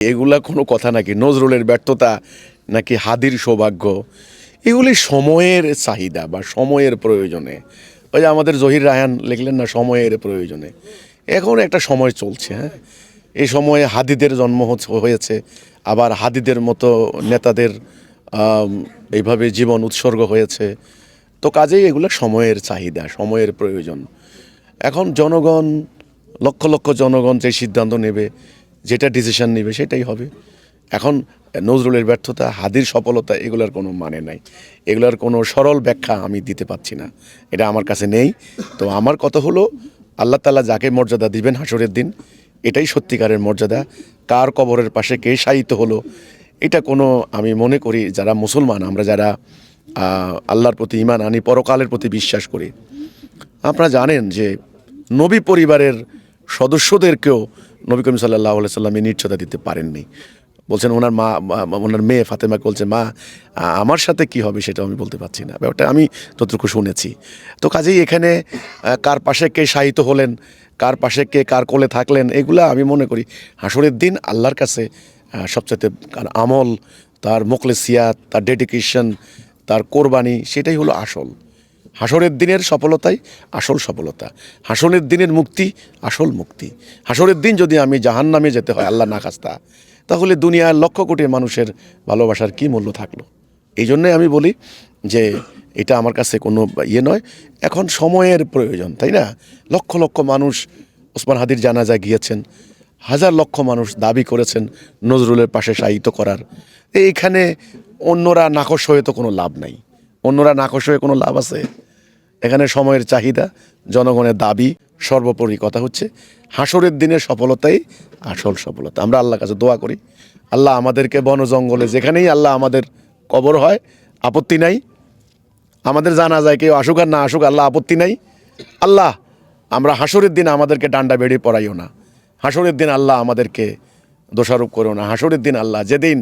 এগুলা কোনো কথা নাকি নজরুলের ব্যর্থতা নাকি হাদির সৌভাগ্য? এগুলি সময়ের চাহিদা বা সময়ের প্রয়োজনে। ওই যে আমাদের জহির রায়হান লিখলেন না, সময়ের প্রয়োজনে। এখন একটা সময় চলছে হ্যাঁ? এই সময়ে হাদিদের জন্ম হয়েছে। আবার হাদিদের মতো নেতাদের এইভাবে জীবন উৎসর্গ হয়েছে। তো কাজেই এগুলো সময়ের চাহিদা, সময়ের প্রয়োজন। এখন জনগণ, লক্ষ লক্ষ জনগণ যে সিদ্ধান্ত নেবে যেটা ডিসিশন নেবে সেটাই হবে। এখন নজরুলের ব্যর্থতা, হাদির সফলতা এগুলার কোনো মানে নাই। এগুলোর কোনো সরল ব্যাখ্যা আমি দিতে পারছি না। এটা আমার কাছে নেই। তো আমার কথা হলো, আল্লাহ তালা যাকে মর্যাদা দিবেন হাসরের দিন, এটাই সত্যিকারের মর্যাদা। কার কবরের পাশে কে সাহিত্য হলো, এটা কোনো আমি মনে করি যারা মুসলমান, আমরা যারা আল্লাহর প্রতি ইমান আনি, পরকালের প্রতি বিশ্বাস করি। আপনারা জানেন যে নবী পরিবারের সদস্যদেরকেও নবী করিম সাল্লাহ সাল্লামে নির্চতা দিতে পারেননি। বলছেন ওনার মা ওনার মেয়ে ফাতেমাকে বলছে, মা, আমার সাথে কি হবে সেটা আমি বলতে পারছি না। ব্যাপারটা আমি ততটুকু শুনেছি। তো কাজেই এখানে কার পাশে কে শায়িত হলেন, কার পাশে কে কার কোলে থাকলেন, এগুলা আমি মনে করি হাসরের দিন আল্লাহর কাছে সবচেয়ে কার আমল, তার মোকলেসিয়াত তার ডেডিকেশন তার কোরবানি, সেটাই হলো আসল। হাসরের দিনের সফলতাই আসল সফলতা। হাসরের দিনের মুক্তি আসল মুক্তি। হাসরের দিন যদি আমি জাহান নামে যেতে হয় আল্লাহ না খাস্তা তাহলে দুনিয়ার লক্ষ কোটি মানুষের ভালোবাসার কি মূল্য থাকল? এই জন্যে আমি বলি যে, এটা আমার কাছে কোনো ইয়ে নয়। এখন সময়ের প্রয়োজন, তাই না? লক্ষ লক্ষ মানুষ ওসমান হাদির জানাজায় গিয়েছেন। হাজার লক্ষ মানুষ দাবি করেছেন নজরুলের পাশে সাহিত্য করার। এইখানে অন্যরা নাকশ হয়ে তো কোনো লাভ নাই। অন্যরা নাকশ হয়ে কোনো লাভ আছে? এখানে সময়ের চাহিদা, জনগণের দাবি, সর্বোপরি কথা হচ্ছে হাসরের দিনে সফলতাই আসল সফলতা। আমরা আল্লাহর কাছে দোয়া করি, আল্লাহ আমাদেরকে বন জঙ্গলে যেখানেই আল্লাহ আমাদের কবর হয়, আপত্তি নাই। আমাদের জানা যায় কেউ আসুক আর না আসুক, আল্লাহ আপত্তি নাই। আল্লাহ, আমরা হাসরের দিন আমাদেরকে ডান্ডা বেড়ে পড়াইও না। হাসরের দিন আল্লাহ আমাদেরকে দোষারোপ করো না। হাসরের দিন আল্লাহ যেদিন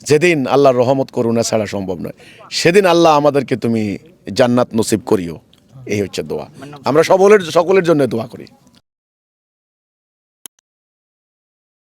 যেদিন আল্লাহর রহমত করুণা ছাড়া সম্ভব নয়, সেদিন আল্লাহ আমাদেরকে তুমি জান্নাত নসিব করিও। এই হচ্ছে দোয়া। আমরা সকলের সকলের জন্য দোয়া করি।